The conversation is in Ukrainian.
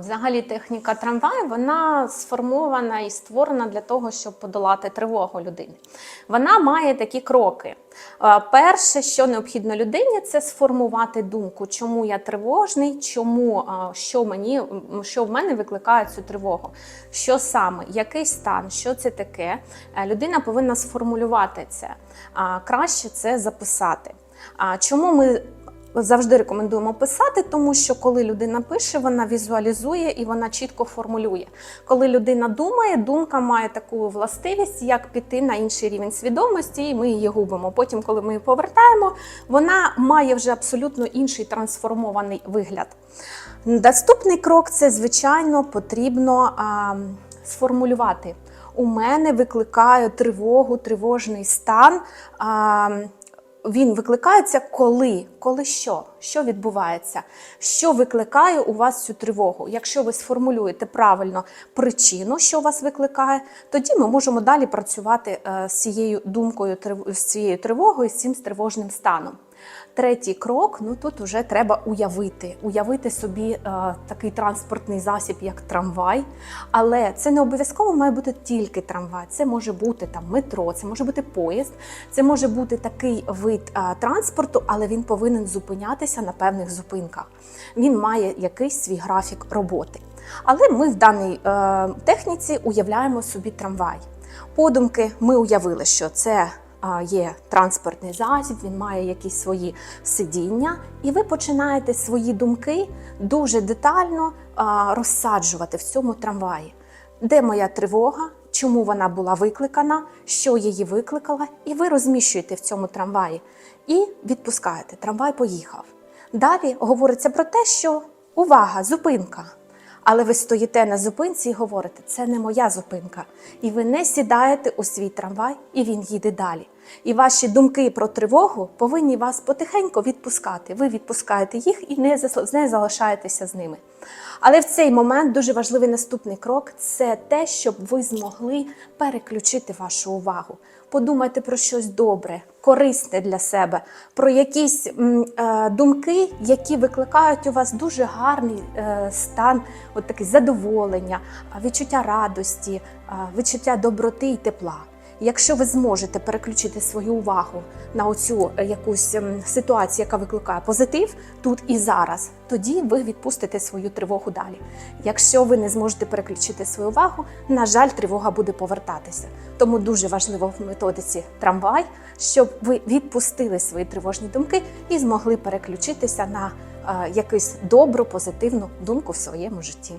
Взагалі, техніка трамвай вона сформована і створена для того, щоб подолати тривогу людини. Вона має такі кроки. Е, Перше, що необхідно людині, це сформувати думку, чому я тривожний, чому е, що мені що в мене викликає цю тривогу, що саме, який стан, що це таке. Е, Людина повинна сформулювати це. Краще це записати. А чому ми завжди рекомендуємо писати, тому що коли людина пише, вона візуалізує і вона чітко формулює. Коли людина думає, думка має таку властивість, як піти на інший рівень свідомості, і ми її губимо. Потім, коли ми її повертаємо, вона має вже абсолютно інший трансформований вигляд. Наступний крок це, звичайно, потрібно а, сформулювати. У мене викликає тривогу, тривожний стан. А, він викликається коли? Коли що? Що відбувається? Що викликає у вас цю тривогу? Якщо ви сформулюєте правильно причину, що вас викликає, тоді ми можемо далі працювати е, з цією думкою, з цією тривогою, з цим тривожним станом. Третій крок ну тут вже треба уявити, уявити собі е, такий транспортний засіб, як трамвай. Але це не обов'язково має бути тільки трамвай. Це може бути там метро, це може бути поїзд, це може бути такий вид е, транспорту, але він повинен зупинятися на певних зупинках. Він має якийсь свій графік роботи. Але ми в даній е, техніці уявляємо собі трамвай. Подумки ми уявили, що це є транспортний засіб, він має якісь свої сидіння, і ви починаєте свої думки дуже детально розсаджувати в цьому трамваї. Де моя тривога, чому вона була викликана, що її викликала, і ви розміщуєте в цьому трамваї і відпускаєте. Трамвай поїхав. Далі говориться про те, що увага, зупинка. Але ви стоїте на зупинці і говорите, це не моя зупинка. І ви не сідаєте у свій трамвай, і він їде далі. І ваші думки про тривогу повинні вас потихеньку відпускати. Ви відпускаєте їх і не залишаєтеся з ними. Але в цей момент дуже важливий наступний крок це те, щоб ви змогли переключити вашу увагу. Подумайте про щось добре, корисне для себе, про якісь м, е, думки, які викликають у вас дуже гарний е, стан, от таке задоволення, відчуття радості, а, відчуття доброти і тепла. Якщо ви зможете переключити свою увагу на оцю е, якусь ем, ситуацію, яка викликає позитив тут і зараз, тоді ви відпустите свою тривогу далі. Якщо ви не зможете переключити свою увагу, на жаль, тривога буде повертатися. Тому дуже важливо в методиці трамвай, щоб ви відпустили свої тривожні думки і змогли переключитися на е, якусь добру, позитивну думку в своєму житті.